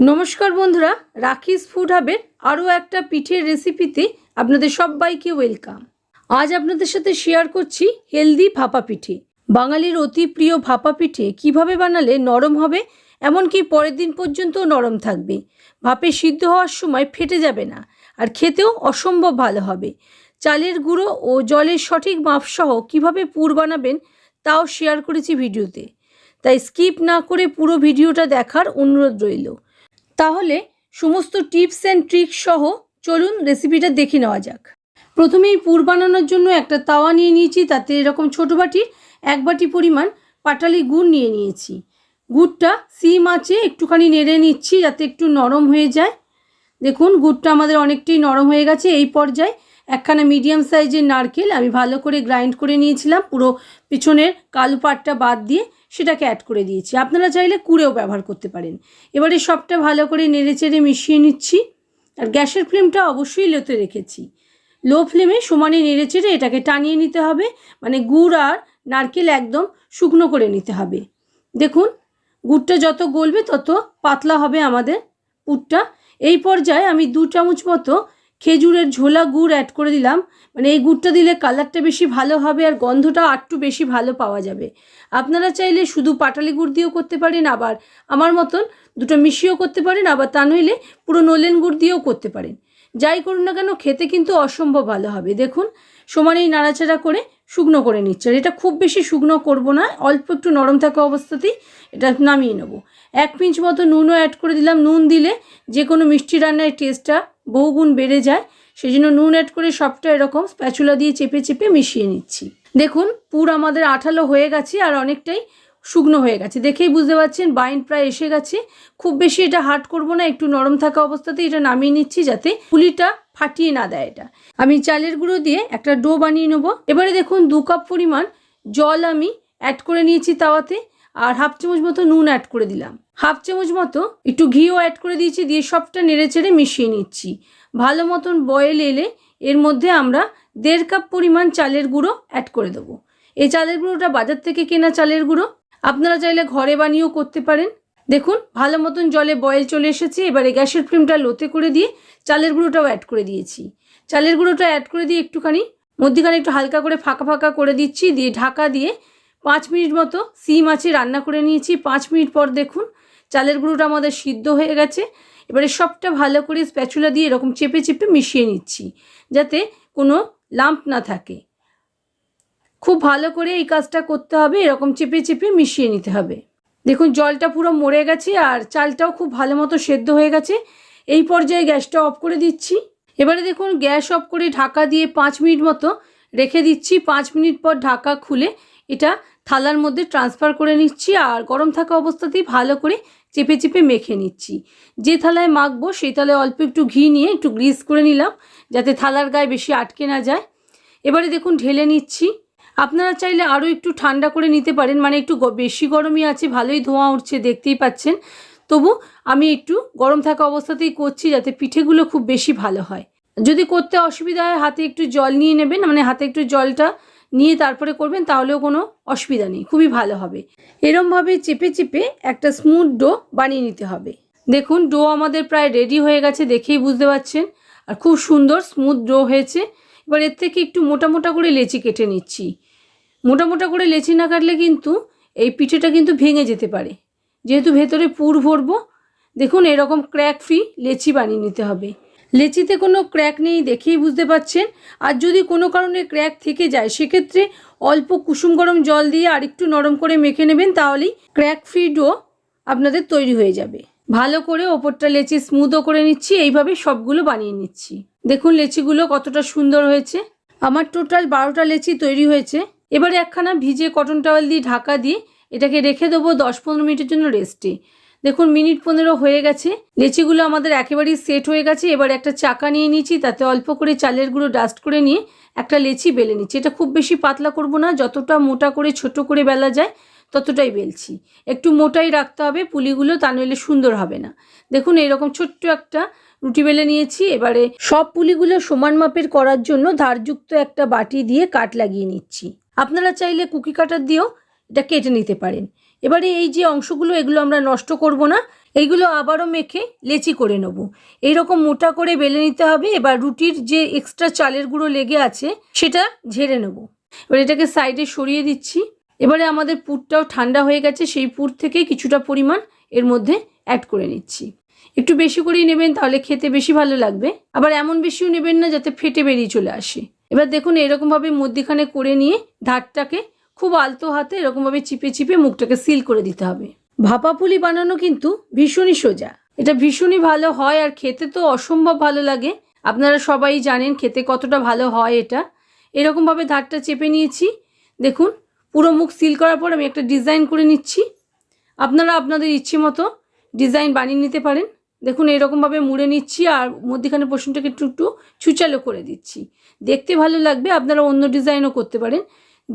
নমস্কার বন্ধুরা রাখিস ফুড হাবের আরও একটা পিঠের রেসিপিতে আপনাদের সবাইকে ওয়েলকাম আজ আপনাদের সাথে শেয়ার করছি হেলদি ভাপা পিঠে। বাঙালির অতি প্রিয় ভাপা পিঠে কীভাবে বানালে নরম হবে, এমনকি পরের দিন পর্যন্ত নরম থাকবে। ভাপে সিদ্ধ হওয়ার সময় ফেটে যাবে না, আর খেতেও অসম্ভব ভালো হবে। চালের গুঁড়ো ও জলের সঠিক মাপসহ কীভাবে পুর বানাবেন, তাও শেয়ার করেছি ভিডিওতে। তাই স্কিপ না করে পুরো ভিডিওটা দেখার অনুরোধ রইল। তাহলে সমস্ত টিপস অ্যান্ড ট্রিক্স সহ চলুন রেসিপিটা দেখে নেওয়া যাক। প্রথমেই পুর বানানোর জন্য একটা তাওয়া নিয়ে নিয়েছি, তাতে এরকম ছোটো বাটির এক বাটি পরিমাণ পাটালি গুড় নিয়ে নিয়েছি। গুড়টা সিম আছে একটুখানি নেড়ে নিচ্ছি যাতে একটু নরম হয়ে যায়। দেখুন, গুড়টা আমাদের অনেকটাই নরম হয়ে গেছে। এই পর্যায়ে একখানা মিডিয়াম সাইজের নারকেল আমি ভালো করে গ্রাইন্ড করে নিয়েছিলাম। পুরো পিছনের কালো পাটটা বাদ দিয়ে সেটাকে অ্যাড করে দিয়েছি। আপনারা চাইলে কুড়েও ব্যবহার করতে পারেন। এবারে সবটা ভালো করে নেড়ে চেড়ে মিশিয়ে নিচ্ছি। আর গ্যাসের ফ্লেমটা অবশ্যই লোতে রেখেছি। লো ফ্লেমে সমানে নেড়ে চেড়ে এটাকে টানিয়ে নিতে হবে। মানে গুড় আর নারকেল একদম শুকনো করে নিতে হবে। দেখুন, গুড়টা যত গলবে তত পাতলা হবে আমাদের পুরটা। এই পর্যায়ে আমি দু চামচ মতো খেজুরের ঝোলা গুড় অ্যাড করে দিলাম। মানে এই গুড়টা দিলে কালারটা বেশি ভালো হবে আর গন্ধটা আরটু বেশি ভালো পাওয়া যাবে। আপনারা চাইলে শুধু পাটালি গুড় দিয়েও করতে পারেন, আবার আমার মতন দুটো মিশিয়েও করতে পারেন, আবার তা নইলে পুরো নলেন গুড় দিয়েও করতে পারেন। যাই করুন না কেন, খেতে কিন্তু অসম্ভব ভালো হবে। দেখুন সমানেই নাড়াচাড়া করে শুকনো করে নিচ্ছে। আর এটা খুব বেশি শুকনো করব না, অল্প একটু নরম থাকা অবস্থাতেই এটা নামিয়ে নেব। এক পিঞ্চ মতো নুনও অ্যাড করে দিলাম। নুন দিলে যে কোনো মিষ্টি রান্নার টেস্টটা বহুগুণ বেড়ে যায় সেই জন্য নুন অ্যাড করে সবটা এরকম স্প্যাচুলা দিয়ে চেপে চেপে মিশিয়ে নিচ্ছি। দেখুন, পুর আমাদের আঠালো হয়ে গেছে আর অনেকটাই শুকনো হয়ে গেছে। দেখেই বুঝতে পারছেন বাইন প্রায় এসে গেছে। খুব বেশি এটা হার্ড করব না, একটু নরম থাকা অবস্থাতে এটা নামিয়ে নিচ্ছি যাতে পুলিটা ফাটিয়ে না দেয় এটা। আমি চালের গুঁড়ো দিয়ে একটা ডো বানিয়ে নেব। এবারে দেখুন, দু কাপ পরিমাণ জল আমি অ্যাড করে নিয়েছি তাওয়াতে। আর হাফ চামচ মতো নুন অ্যাড করে দিলাম। হাফ চামচ মতো একটু ঘিও অ্যাড করে দিয়েছি, দিয়ে সবটা নেড়ে চেড়ে মিশিয়ে নিচ্ছি। ভালো মতন বয়েল এলে এর মধ্যে আমরা দেড় কাপ পরিমাণ চালের গুঁড়ো অ্যাড করে দেবো। এই চালের গুঁড়োটা বাজার থেকে কেনা চালের গুঁড়ো, আপনারা চাইলে ঘরে বানিয়েও করতে পারেন। দেখুন, ভালো মতন জলে বয়েল চলে এসেছে, এবারে গ্যাসের ফ্লেমটা লোতে করে দিয়ে চালের গুঁড়োটাও অ্যাড করে দিয়েছি। চালের গুঁড়োটা অ্যাড করে দিয়ে একটুখানি, মধ্যিখানে একটু হালকা করে ফাঁকা ফাঁকা করে দিচ্ছি, দিয়ে ঢাকা দিয়ে পাঁচ মিনিট মতো সিম আছে, রান্না করে নিয়েছি। পাঁচ মিনিট পর দেখুন, চালের গুঁড়োটা আমাদের সিদ্ধ হয়ে গেছে। এবারে সবটা ভালো করে স্প্যাচুলা দিয়ে এরকম চেপে চেপে মিশিয়ে নিচ্ছি, যাতে কোনো লাম্প না থাকে। খুব ভালো করে এই কাজটা করতে হবে, এরকম চেপে চেপে মিশিয়ে নিতে হবে। দেখুন, জলটা পুরো মরে গেছে আর চালটাও খুব ভালো মতো সেদ্ধ হয়ে গেছে। এই পর্যায়ে গ্যাসটা অফ করে দিচ্ছি। এবারে দেখুন, গ্যাস অফ করে ঢাকা দিয়ে পাঁচ মিনিট মতো রেখে দিচ্ছি। পাঁচ মিনিট পর ঢাকা খুলে এটা থালার মধ্যে ট্রান্সফার করে নিচ্ছি আর গরম থাকা অবস্থাতেই ভালো করে চেপে চেপে মেখে নিচ্ছি। যে থালায় মাখবো সেই থালায় অল্প একটু ঘি নিয়ে একটু গ্রিস করে নিলাম যাতে থালার গায়ে বেশি আটকে না যায়। এবারে দেখুন ঢেলে নিচ্ছি। আপনারা চাইলে আরও একটু ঠান্ডা করে নিতে পারেন মানে একটু বেশি গরমই আছে, ভালোই ধোঁয়া উঠছে, দেখতেই পাচ্ছেন। তবু আমি একটু গরম থাকা অবস্থাতেই করছি যাতে পিঠেগুলো খুব বেশি ভালো হয়। যদি করতে অসুবিধা হয়, হাতে একটু জল নিয়ে নেবেন মানে হাতে একটু জলটা নিয়ে তারপরে করবেন, তাহলেও কোনো অসুবিধা নেই, খুবই ভালো হবে। এরমভাবে চেপে চেপে একটা স্মুথ ডো বানিয়ে নিতে হবে। দেখুন ডো আমাদের প্রায় রেডি হয়ে গেছে দেখেই বুঝতে পারছেন, আর খুব সুন্দর স্মুথ ডো হয়েছে। এবার এর থেকে একটু মোটা মোটা করে লেচি কেটে নিচ্ছি। মোটা মোটা করে লেচি না কাটলে কিন্তু এই পিঠেটা কিন্তু ভেঙে যেতে পারে। যেহেতু ভেতরে পুর ভরবো, দেখুন এরকম ক্র্যাক ফ্রি লেচি বানিয়ে নিতে হবে। লেচিতে কোনো ক্র্যাক নেই দেখেই বুঝতে পাচ্ছেন আর যদি কোনো কারণে ক্র্যাক থেকে যায়, সেক্ষেত্রে অল্প কুসুম গরম জল দিয়ে আরেকটু নরম করে মেখে নেবেন, তাহলেই ক্র্যাক ফ্রি ডো আপনাদের তৈরি হয়ে যাবে। ভালো করে ওপরটা লেচি স্মুথও করে নিচ্ছি, এইভাবে সবগুলো বানিয়ে নিচ্ছি। দেখুন লেচিগুলো কতটা সুন্দর হয়েছে। আমার টোটাল বারোটা লেচি তৈরি হয়েছে। এবারে একখানা ভিজে কটন টাওয়েল দিয়ে ঢাকা দিয়ে এটাকে রেখে দেবো দশ পনেরো মিনিটের জন্য রেস্টে দেখুন, মিনিট পনেরো হয়ে গেছে। লেচিগুলো আমাদের একেবারেই সেট হয়ে গেছে। এবার একটা চাকা নিয়ে নিয়েছি, তাতে অল্প করে চালের গুঁড়ো ডাস্ট করে নিয়ে একটা লেচি বেলে নিচ্ছি। এটা খুব বেশি পাতলা করব না, যতটা মোটা করে ছোট করে বেলা যায়, ততটাই বেলছি। একটু মোটাই রাখতে হবে পুলিগুলো, তা নইলে সুন্দর হবে না। দেখুন এরকম ছোট্ট একটা রুটি বেলে নিয়েছি। এবারে সব পুলিগুলো সমান মাপের করার জন্য ধারযুক্ত একটা বাটি দিয়ে কাট লাগিয়ে নিচ্ছি। আপনারা চাইলে কুকি কাটার দিয়েও এটা কেটে নিতে পারেন। এবারে এই যে অংশগুলো, এগুলো আমরা নষ্ট করব না। এইগুলো আবারও মেখে লেচি করে নেব। এইরকম মোটা করে বেলে নিতে হবে। এবার রুটির যে এক্সট্রা চালের গুঁড়ো লেগে আছে, সেটা ঝেড়ে নেব। এবার এটাকে সাইডে সরিয়ে দিচ্ছি। এবারে আমাদের পুরটাও ঠান্ডা হয়ে গেছে, সেই পুর থেকে কিছুটা পরিমাণ এর মধ্যে অ্যাড করে নিচ্ছি। একটু বেশি করেই নেবেন, তাহলে খেতে বেশি ভালো লাগবে। আবার এমন বেশিও নেবেন না, যাতে ফেটে বেরিয়ে চলে আসে। এবার দেখুন, এরকমভাবে মধ্যিখানে করে নিয়ে ধারটাকে খুব আলতো হাতে এরকমভাবে চিপে চিপে মুখটাকে সিল করে দিতে হবে। ভাপা পুলি বানানো কিন্তু ভীষণই সোজা। এটা ভীষণই ভালো হয় আর খেতে তো অসম্ভব ভালো লাগে। আপনারা সবাই জানেন খেতে কতটা ভালো হয় এটা। এরকমভাবে ধারটা চেপে নিয়েছি। দেখুন, পুরো মুখ সিল করার পর আমি একটা ডিজাইন করে নিচ্ছি। আপনারা আপনাদের ইচ্ছে মতো ডিজাইন বানিয়ে নিতে পারেন। দেখুন, এরকমভাবে মুড়ে নিচ্ছি আর মধ্যিখানে পোষণটাকে একটু একটু ছুচালো করে দিচ্ছি। দেখতে ভালো লাগবে, আপনারা অন্য ডিজাইনও করতে পারেন।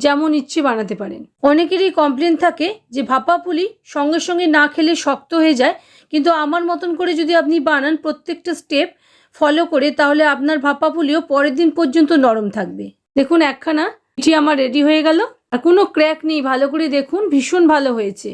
যেমন ইচ্ছে বানাতে পারেন। অনেকেরই কমপ্লেন থাকে যে ভাপা পুলি সঙ্গে সঙ্গে না খেলে শক্ত হয়ে যায়, কিন্তু আমার মতন করে যদি আপনি বানান প্রত্যেকটা স্টেপ ফলো করে, তাহলে আপনার ভাপা পুলিও পরের দিন পর্যন্ত নরম থাকবে। দেখুন একখানা, পিঠি আমার রেডি হয়ে গেল। আর কোনো ক্র্যাক নেই, ভালো করে দেখুন, ভীষণ ভালো হয়েছে।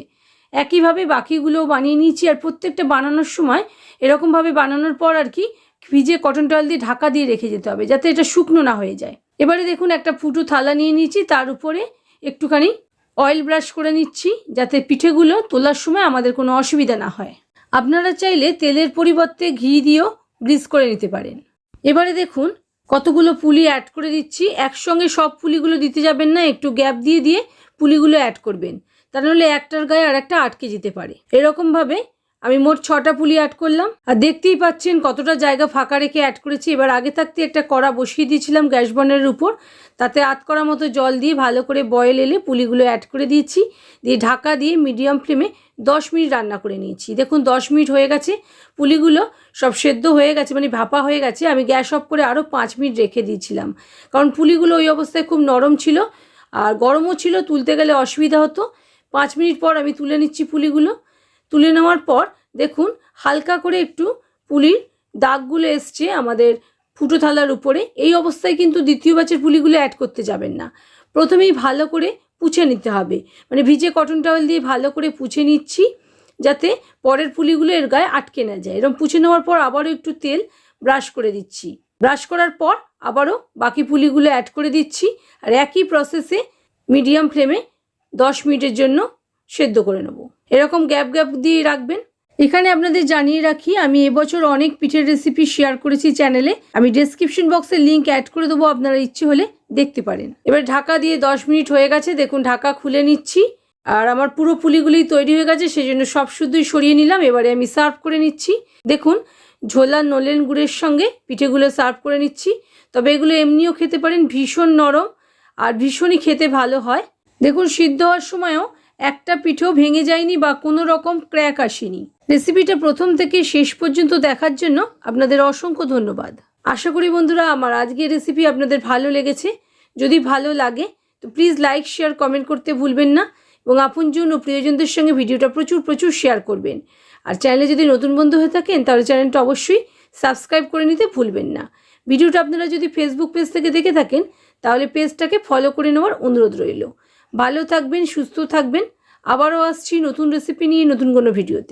একইভাবে বাকিগুলোও বানিয়ে নিয়েছি, আর প্রত্যেকটা বানানোর সময় এরকমভাবে বানানোর পর আর কি ভিজে কটন টয়েল দিয়ে ঢাকা দিয়ে রেখে যেতে হবে, যাতে এটা শুকনো না হয়ে যায়। এবারে দেখুন একটা ফুটো থালা নিয়ে নিয়েছি, তার উপরে একটুখানি অয়েল ব্রাশ করে নিচ্ছি, যাতে পিঠেগুলো তোলার সময় আমাদের কোনো অসুবিধা না হয়। আপনারা চাইলে তেলের পরিবর্তে ঘি দিয়েও গ্রিস করে নিতে পারেন। এবারে দেখুন কতগুলো পুলি অ্যাড করে দিচ্ছি, একসঙ্গে সব পুলিগুলো দিতে যাবেন না, একটু গ্যাপ দিয়ে দিয়ে পুলিগুলো অ্যাড করবেন। তা নাহলে একটার গায়ে আর একটা আটকে যেতে পারে। এরকমভাবে আমি মোট ছটা পুলি অ্যাড করলাম। আর দেখতেই পাচ্ছেন কতটা জায়গা ফাঁকা রেখে অ্যাড করেছি। এবার আগে থাকতে একটা কড়া বসিয়ে দিয়েছিলাম গ্যাস বনের উপর। তাতে আধ করা মতো জল দিয়ে ভালো করে বয়েল এলে পুলিগুলো অ্যাড করে দিয়েছি। দিয়ে ঢাকা দিয়ে মিডিয়াম ফ্লেমে দশ মিনিট রান্না করে নিয়েছি। দেখুন দশ মিনিট হয়ে গেছে। পুলিগুলো সব সেদ্ধ হয়ে গেছে মানে ভাপা হয়ে গেছে। আমি গ্যাস অফ করে আরও পাঁচ মিনিট রেখে দিয়েছিলাম। কারণ পুলিগুলো ওই অবস্থায় খুব নরম ছিল। আর গরমও ছিল, তুলতে গেলে অসুবিধা হতো। পাঁচ মিনিট পর আমি তুলে নিচ্ছি পুলিগুলো। তুলে নেওয়ার পর দেখুন হালকা করে একটু পুলির দাগগুলো এসছে আমাদের ফুটো থালার উপরে। এই অবস্থায় কিন্তু দ্বিতীয় ব্যাচের পুলিগুলো অ্যাড করতে যাবেন না। প্রথমেই ভালো করে পুছে নিতে হবে। মানে ভিজে কটন টাওয়েল দিয়ে ভালো করে পুছে নিচ্ছি যাতে পরের পুলিগুলো এর গায়ে আটকে না যায়। এরকম পুছে নেওয়ার পর আবারও একটু তেল ব্রাশ করে দিচ্ছি। ব্রাশ করার পর আবারও বাকি পুলিগুলো অ্যাড করে দিচ্ছি আর একই প্রসেসে মিডিয়াম ফ্লেমে দশ মিনিটের জন্য সেদ্ধ করে নেব। এরকম গ্যাপ গ্যাপ দিয়ে রাখবেন। এখানে আপনাদের জানিয়ে রাখি, আমি এবছর অনেক পিঠের রেসিপি শেয়ার করেছি চ্যানেলে আমি ডেসক্রিপশন বক্সে লিঙ্ক অ্যাড করে দেবো আপনারা ইচ্ছে হলে দেখতে পারেন। এবার ঢাকা দিয়ে দশ মিনিট হয়ে গেছে, দেখুন ঢাকা খুলে নিচ্ছি। আর আমার পুরো পুলিগুলি তৈরি হয়ে গেছে সেই জন্য সব শুদ্ধই সরিয়ে নিলাম। এবারে আমি সার্ভ করে নিচ্ছি। দেখুন, ঝোলা নলেন গুড়ের সঙ্গে পিঠেগুলো সার্ভ করে নিচ্ছি। তবে এগুলো এমনিও খেতে পারেন, ভীষণ নরম আর ভীষণই খেতে ভালো হয়। দেখুন, সিদ্ধ হওয়ার সময়ও একটা পিঠেও ভেঙে যায়নি বা কোনো রকম ক্র্যাক আসেনি। রেসিপিটা প্রথম থেকে শেষ পর্যন্ত দেখার জন্য আপনাদের অসংখ্য ধন্যবাদ। আশা করি বন্ধুরা, আমার আজকের রেসিপি আপনাদের ভালো লেগেছে। যদি ভালো লাগে, তো প্লিজ লাইক শেয়ার কমেন্ট করতে ভুলবেন না এবং আপনজন ও প্রিয়জনদের সঙ্গে ভিডিওটা প্রচুর প্রচুর শেয়ার করবেন। আর চ্যানেলে যদি নতুন বন্ধু হয়ে থাকেন, তাহলে চ্যানেলটা অবশ্যই সাবস্ক্রাইব করে নিতে ভুলবেন না। ভিডিওটা আপনারা যদি ফেসবুক পেজ থেকে দেখে থাকেন, তাহলে পেজটাকে ফলো করে নেওয়ার অনুরোধ রইল। ভালো থাকবেন সুস্থ থাকবেন। আবারও আসছি নতুন রেসিপি নিয়ে নতুন কোনো ভিডিওতে।